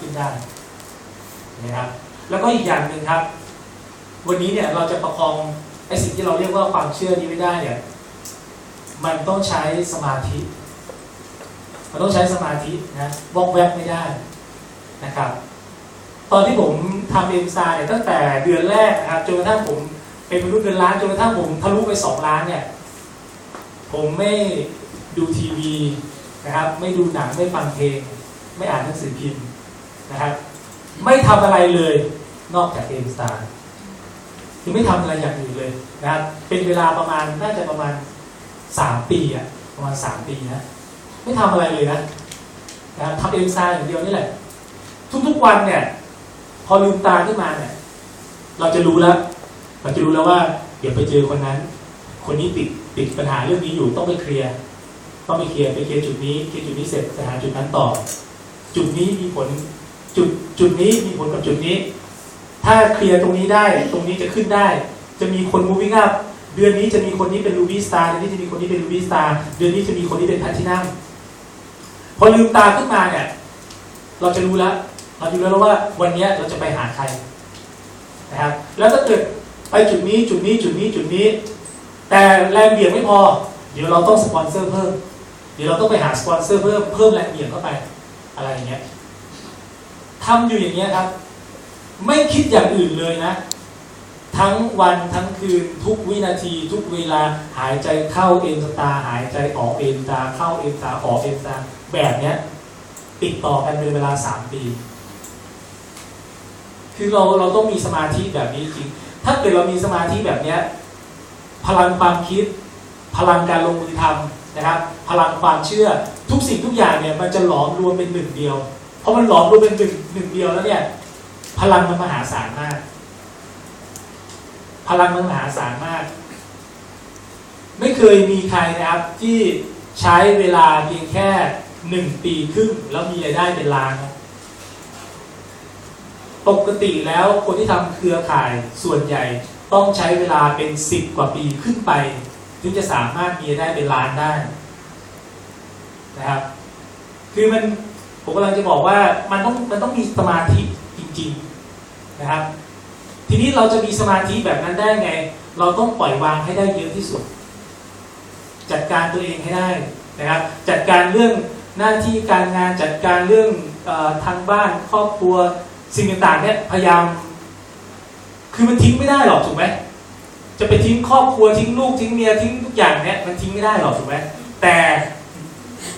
ขึ้นได้นะครับแล้วก็อีกอย่างหนึ่งครับ วันนี้เนี่ยเราจะประคองไอ้สิ่งที่เราเรียกว่าความเชื่อนี้ไม่ได้เนี่ยมันต้องใช้สมาธิ มันต้องใช้สมาธินะวอกแวกไม่ได้นะครับ ตอนที่ผมทำเอ็มซาเนี่ยตั้งแต่เดือนแรกนะครับจนกระทั่งผมเป็นมนุษย์เงินล้านจนกระทั่งผมทะลุไปสองล้านเนี่ยผมไม่ดูทีวีนะครับ ไม่ดูหนังไม่ฟังเพลง ไม่อ่านหนังสือพิมพ์ นะครับไม่ทำอะไรเลยนอกจากเอ็มซาคือไม่ทำอะไรอย่างอื่นเลยนะครับเป็นเวลาประมาณน่าจะประมาณสามปีอะประมาณสามปีนะไม่ทำอะไรเลยนะนะครับทำเอ็มซาอย่างเดียวนี่แหละ ทุกๆวันเนี่ย พอลืมตาขึ้นมาเนี่ย เราจะรู้แล้วเราจะรู้แล้วว่าเดี๋ยวไปเจอคนนั้น คนนี้ติดติดปัญหาเรื่องนี้อยู่ต้องไปเคลียร์ต้องไปเคลียร์ไปเคลียร์จุดนี้เคลียร์จุดนี้เสร็จไปหาจุดนั้นต่อ จุดนี้มีผล จุดจุดนี้มีผลกับจุดนี้ ถ้าเคลียร์ตรงนี้ได้ตรงนี้จะขึ้นได้ จะมีคน moving up เดือนนี้จะมีคนนี้เป็น ruby star เดือนนี้จะมีคนนี้เป็น ruby star เดือนนี้จะมีคนนี้เป็น platinum พอลืมตาขึ้นมาเนี่ยเราจะรู้แล้วเราจะรู้แล้วว่าวันนี้เราจะไปหาใครนะครับแล้วถ้าเกิดไปจุดนี้จุดนี้จุดนี้จุดนี้ แต่แรงเบี่ยงไม่พอ เดี๋ยวเราต้องสปอนเซอร์เพิ่ม เดี๋ยวเราต้องไปหาสปอนเซอร์เพิ่มเพิ่มแรงเบี่ยงเข้าไปอะไรอย่างเงี้ย ทำอยู่อย่างเงี้ยครับ ไม่คิดอย่างอื่นเลยนะ ทั้งวันทั้งคืนทุกวินาทีทุกเวลาหายใจเข้าเอ็นตา หายใจออกเอ็นตา เข้าเอ็นตาออกเอ็นตา แบบเนี้ย ติดต่อกันเป็นเวลาสามปี คือเราเราต้องมีสมาธิแบบนี้จริง ถ้าเกิดเรามีสมาธิแบบเนี้ยพลังความคิด พลังการลงมือทำนะครับ พลังความเชื่อทุกสิ่งทุกอย่างเนี่ยมันจะหลอมรวมเป็นหนึ่งเดียว พราะมันหลอมรวมเป็นหนึ่งหนึ่งเดียวแล้วเนี่ย พลังมันมหาศาลมาก พลังมันมหาศาลมาก ไม่เคยมีใครนะครับที่ใช้เวลาเพียงแค่หนึ่งปีครึ่งแล้วมีรายได้เป็นล้าน ปกติแล้วคนที่ทำเครือข่ายส่วนใหญ่ต้องใช้เวลาเป็นสิบกว่าปีขึ้นไป ถึงจะสามารถมีรายได้เป็นล้านได้นะครับ คือมัน ผมกำลังจะบอกว่ามันต้องมันต้องมีสมาธิจริงๆนะครับ ทีนี้เราจะมีสมาธิแบบนั้นได้ไง เราต้องปล่อยวางให้ได้เยอะที่สุด จัดการตัวเองให้ได้นะครับ จัดการเรื่องหน้าที่การงานจัดการเรื่องออทางบ้านครอบครัวสิ่งต่างๆเนี่ยพยายาม คือมันทิ้งไม่ได้หรอกถูกไหมจะไปทิ้งครอบครัวทิ้งลูกทิ้งเมียทิ้งทุกอย่างเนี่ยมันทิ้งไม่ได้หรอกถูกไหมแต่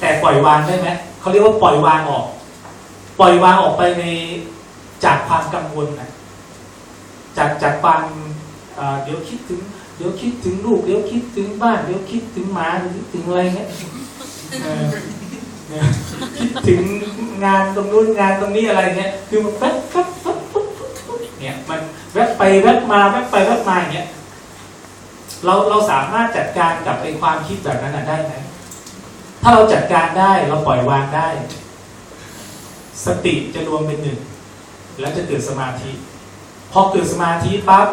แต่ปล่อยวางได้ไหม เขาเรียกว่าปล่อยวางออก ปล่อยวางออกไปในจากความกังวลนะจากจากความเดี๋ยวคิดถึง เดี๋ยวคิดถึงลูกเดี๋ยวคิดถึงบ้านเดี๋ยวคิดถึงหมาเดี๋ยวคิดถึงอะไรเงี้ยคิดถึงงานตรงนู้นงานตรงนี้อะไรเงี้ยคือมันแวบแวบแวบแวบแวบเนี่ยมันแวบไปแวบมาแวบไปแวบมาอย่างเงี้ยเราเราสามารถจัดการกับไอ้ความคิดแบบนั้นได้ไหม ถ้าเราจัดการได้เราปล่อยวางได้ สติจะรวมเป็นหนึ่ง แล้วจะเกิดสมาธิ พอเกิดสมาธิปั๊บ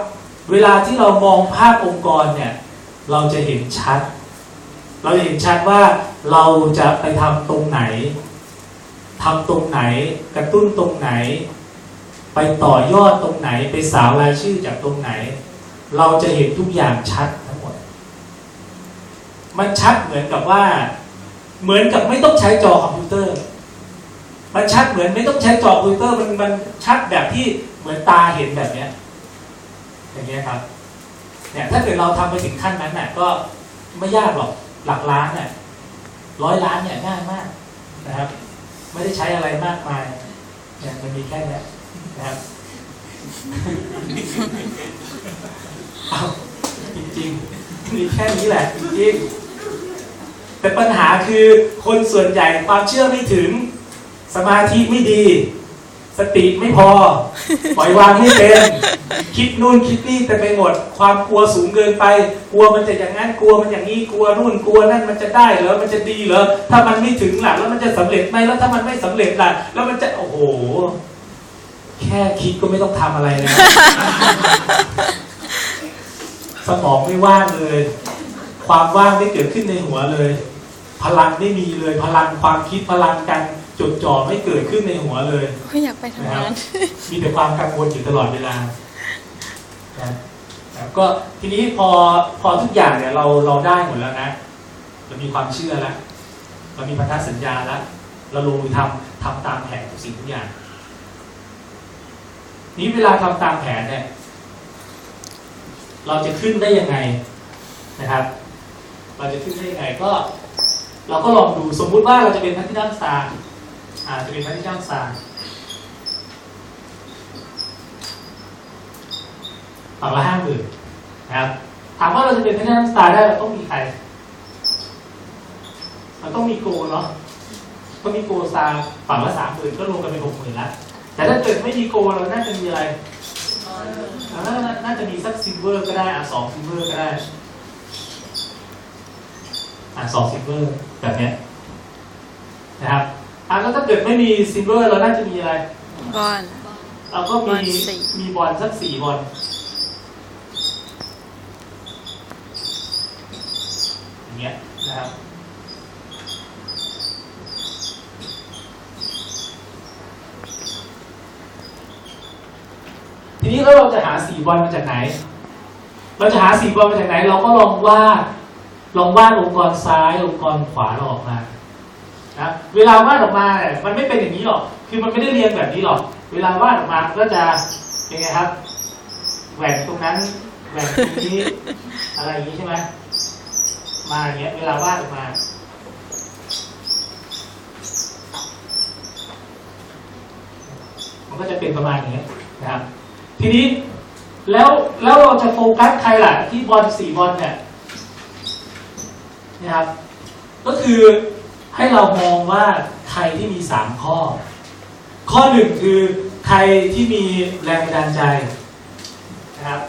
เวลาที่เรามองภาพองค์กรเนี่ย เราจะเห็นชัด เราจะเห็นชัดว่าเราจะไปทำตรงไหนทำตรงไหนกระตุ้นตรงไหน ไปต่อยอดตรงไหน ไปสาวรายชื่อจากตรงไหน เราจะเห็นทุกอย่างชัดทั้งหมด มันชัดเหมือนกับว่า เหมือนกับไม่ต้องใช้จอคอมพิวเตอร์ มันชัดเหมือนไม่ต้องใช้จอคอมพิวเตอร์มันมันชัดแบบที่เหมือนตาเห็นแบบเนี้ยอย่างเงี้ยครับเนี่ยถ้าเกิดเราทำไปถึงขั้นนั้นน่ะก็ไม่ยากหรอกหลักล้านน่ะร้อยล้านเนี่ยง่ายมากนะครับ ไม่ได้ใช้อะไรมากมายเนี่ยมันมีแค่นี้นะครับเอาจริงๆมีแค่นี้แหละจริง แต่ปัญหาคือคนส่วนใหญ่ความเชื่อไม่ถึง สมาธิไม่ดี สติไม่พอ ปล่อยวางไม่เป็น คิดนู่นคิดนี่แต่ไปหมด ความกลัวสูงเกินไป กลัวมันจะอย่างนั้นกลัวมันอย่างนี้กลัวนู่นกลัวนั่นมันจะได้เหรอมันจะดีเหรอถ้ามันไม่ถึงล่ะแล้วมันจะสำเร็จไหมแล้วถ้ามันไม่สำเร็จล่ะแล้วมันจะโอ้โห แค่คิดก็ไม่ต้องทำอะไรเลยสมองไม่ว่างเลย ความว่างไม่เกิดขึ้นในหัวเลย พลังไม่มีเลยพลังความคิดพลังการจดจ่อไม่เกิดขึ้นในหัวเลยก็อยากไปทำงานมีแต่ความกังวลอยู่ตลอดเวลานะนะครับก็ทีนี้พอพอทุกอย่างเนี่ยเราเราได้หมดแล้วนะเรามีความเชื่อแล้วเรามีพันธสัญญาแล้วเราลงมือทำทำตามแผนทุกสิ่งทุกอย่าง นี้เวลาทำตามแผนเนี่ย เราจะขึ้นได้ยังไงนะครับ เราจะขึ้นได้ยังไงก็ เราก็ลองดูสมมุติว่าเราจะเป็นพัฒนาสตาร์อ่าจะเป็นพัฒนาสตาร์ฝั่งละห้าหมื่นนะครับถามว่าเราจะเป็นพัฒนาสตาร์ได้เราต้องมีใครมันต้องมีโกเนาะต้องมีโกซาฝั่งละสามหมื่นก็รวมกันเป็นหกหมื่นละแต่ถ้าเกิดไม่มีโกเราน่าจะมีอะไรอ่าน่าน่าจะมีสักซิลเวอร์ก็ได้อะสองซิลเวอร์ก็ได้ อะสองซิลเวอร์แบบเนี้ยนะครับอะแล้วถ้าเกิดไม่มีซิลเวอร์เราน่าจะมีอะไร บอลเราก็บมีอลสี่มีบอลสักสี่บอลอย่างเงี้ยนะครับทีนี้แล้วเราจะหาสีบอลมาจากไหน เราจะหาสีบอลมาจากไหน เราก็ลองวาด ลองวาดองค์กรซ้ายองค์กรขวาเราออกมานะเวลาวาดออกมาเนี่ยมันไม่เป็นอย่างนี้หรอก คือมันไม่ได้เรียงแบบนี้หรอก เวลาวาดออกมาก็จะยังไงครับแหวนตรงนั้นแหวนตรงนี้อะไรอย่างนี้ใช่ไหมมาอย่างเงี้ยเวลาวาดออกมามันก็จะเป็นประมาณอย่างเงี้นะครับ ทีนี้แล้วแล้วเราจะโฟกัสใครล่ะ ที่บอลสี่บอลเนี่ย นะครับ ก็คือให้เรามองว่าใครที่มีสามข้อ ข้อหนึ่งคือใครที่มีแรงบันดาลใจนะครับ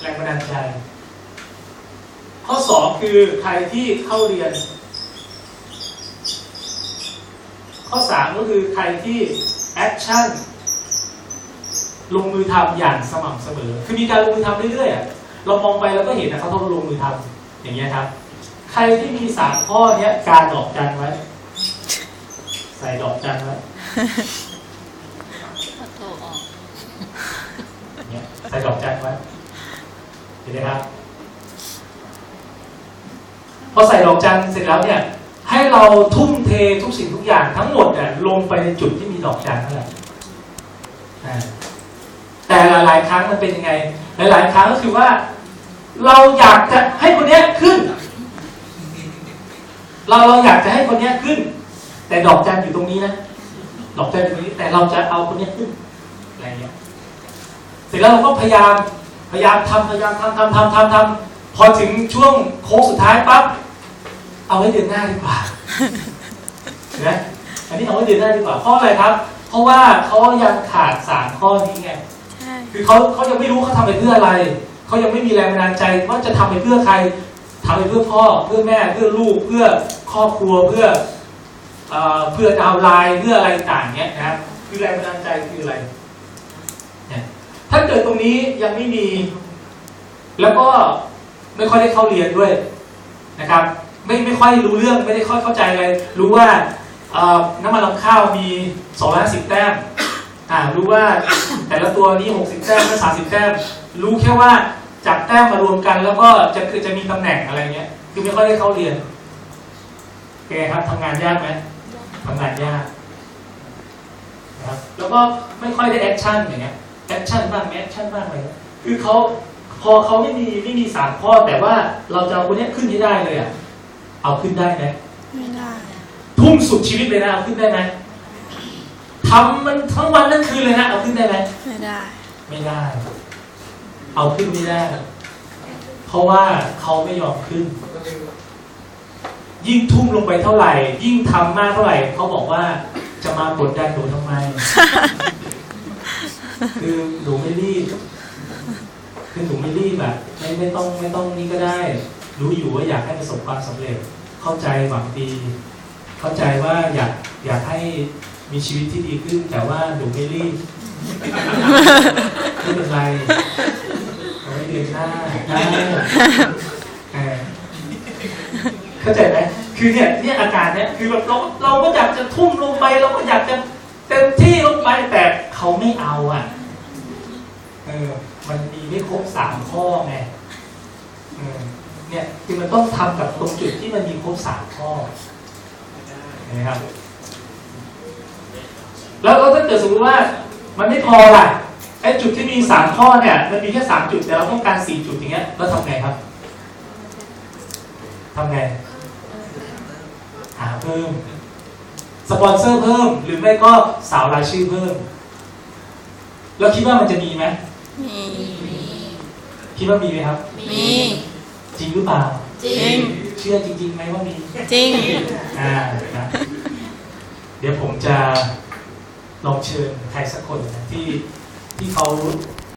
แรงบันดาลใจ ข้อสองคือใครที่เข้าเรียน ข้อสามก็คือใครที่แอคชั่น ลงมือทำอย่างสม่ำเสมอ คือมีการลงมือทำเรื่อยๆอะเรามองไปเราก็เห็นนะเขาต้องลงมือทำอย่างเงี้ยครับ ใครที่มีสามข้อเนี้ย การดอกจันไว้ ใส่ดอกจันไว้โทรออกอย่างเงี้ยใส่ดอกจันไว้เห็นไหมครับพอใส่ดอกจันเสร็จแล้วเนี่ย ให้เราทุ่มเททุกสิ่งทุกอย่างทั้งหมดเนี่ยลงไปในจุดที่มีดอกจันนั่นแหละอ่าหลายครั้งมันเป็นยังไง หลาย ๆ ครั้งก็คือว่า เราอยากจะให้คนเนี้ยขึ้น เราเราอยากจะให้คนเนี้ยขึ้น แต่ดอกจันอยู่ตรงนี้นะดอกจันอยู่ตรงนี้ แต่เราจะเอาคนเนี้ยขึ้นอะไรเงี้ยเสร็จแล้วเราก็พยายามพยายามทำพยายามทำทำทำทำทำพอถึงช่วงโค้งสุดท้ายปั๊บเอาไว้เดือนหน้าดีกว่าเห็นไหมอันนี้เอาไว้เดือนหน้าดีกว่าเพราะอะไรครับ เพราะว่าเขายังขาดสามข้อนี้ไง คือเขาเขายังไม่รู้เขาทำไปเพื่ออะไร เขายังไม่มีแรงบันดาลใจว่าจะทำไปเพื่อใครทำไปเพื่อพ่อ เพื่อแม่ เพื่อลูก เพื่อครอบครัว เพื่อเพื่อดาวไลน์ เพื่ออะไรต่างๆเนี้ยนะครับ คือแรงบันดาลใจคืออะไรเนี่ยถ้าเกิดตรงนี้ยังไม่มี แล้วก็ไม่ค่อยได้เข้าเรียนด้วยนะครับ ไม่ไม่ค่อยรู้เรื่อง ไม่ได้ค่อยเข้าใจอะไร รู้ว่าน้ำมันลำข้าวมี 250 แต้ม อ่ารู้ว่าแต่ละตัวนี้ 60 แต้มและ30 แต้ม รู้แค่ว่าจับแต้มมารวมกันแล้วก็จะคือจะมีตำแหน่งอะไรเงี้ย คือไม่ค่อยได้เข้าเรียนแกครับทำงานยากไหมทำงานยากนะครับแล้วก็ไม่ค่อยได้แอคชั่นอย่างเงี้ยแอคชั่นบ้างแอคชั่นบ้างอะไรเงี้ยคือเขาพอเขาไม่มีไม่มีสามข้อแต่ว่าเราจะเอาคนเนี้ยขึ้นให้ได้เลยอะเอาขึ้นได้ไหมไม่ได้ ทุ่มสุดชีวิตเลยนะเอาขึ้นได้ไหม ทำมันทั้งวันทั้งคืนเลยนะเอาขึ้นได้ไหมไม่ได้ ไม่ได้ เอาขึ้นไม่ได้ เพราะว่าเขาไม่ยอมขึ้น ยิ่งทุ่มลงไปเท่าไหร่ ยิ่งทำมากเท่าไหร่เขาบอกว่าจะมากดดันหนูทำไม คือหนูไม่รีบคือหนูไม่รีบแบบไม่ไม่ต้องไม่ต้องนี่ก็ได้ รู้อยู่ว่าอยากให้ประสบความสำเร็จ เข้าใจหวังดี เข้าใจว่าอยากอยากให้ มีชีวิตที่ดีขึ้น แต่ว่าหนูไม่รีบไม่เป็นไรเอาไว้เดือนหน้าได้เออเข้าใจไหมคือเนี่ยเนี่ยอาการเนี่ยคือแบบเราเราก็อยากจะทุ่มลงไปเราก็อยากจะเต็มที่ลงไปแต่เขาไม่เอาอะเออมันมีไม่ครบสามข้อไงเออเนี่ยคือมันต้องทำกับตรงจุดที่มันมีครบสามข้อเห็นะครับแล้ว แล้วถ้าเกิดสมมติว่ามันไม่พอล่ะไอ้จุดที่มีสามข้อเนี่ย มันมีแค่สามจุดแต่เราต้องการสี่จุดอย่างเงี้ยแล้วทำไงครับทำไงหาเพิ่ม สปอนเซอร์เพิ่ม หรือไม่ก็สาวรายชื่อเพิ่ม แล้วคิดว่ามันจะมีไหมมีคิดว่ามีไหมครับ มี จริงหรือเปล่า จริง เชื่อจริงๆไหมว่ามี จริง อ่านะเดี๋ยวผมจะ ลองเชิญใครสักคนนะที่ที่เขา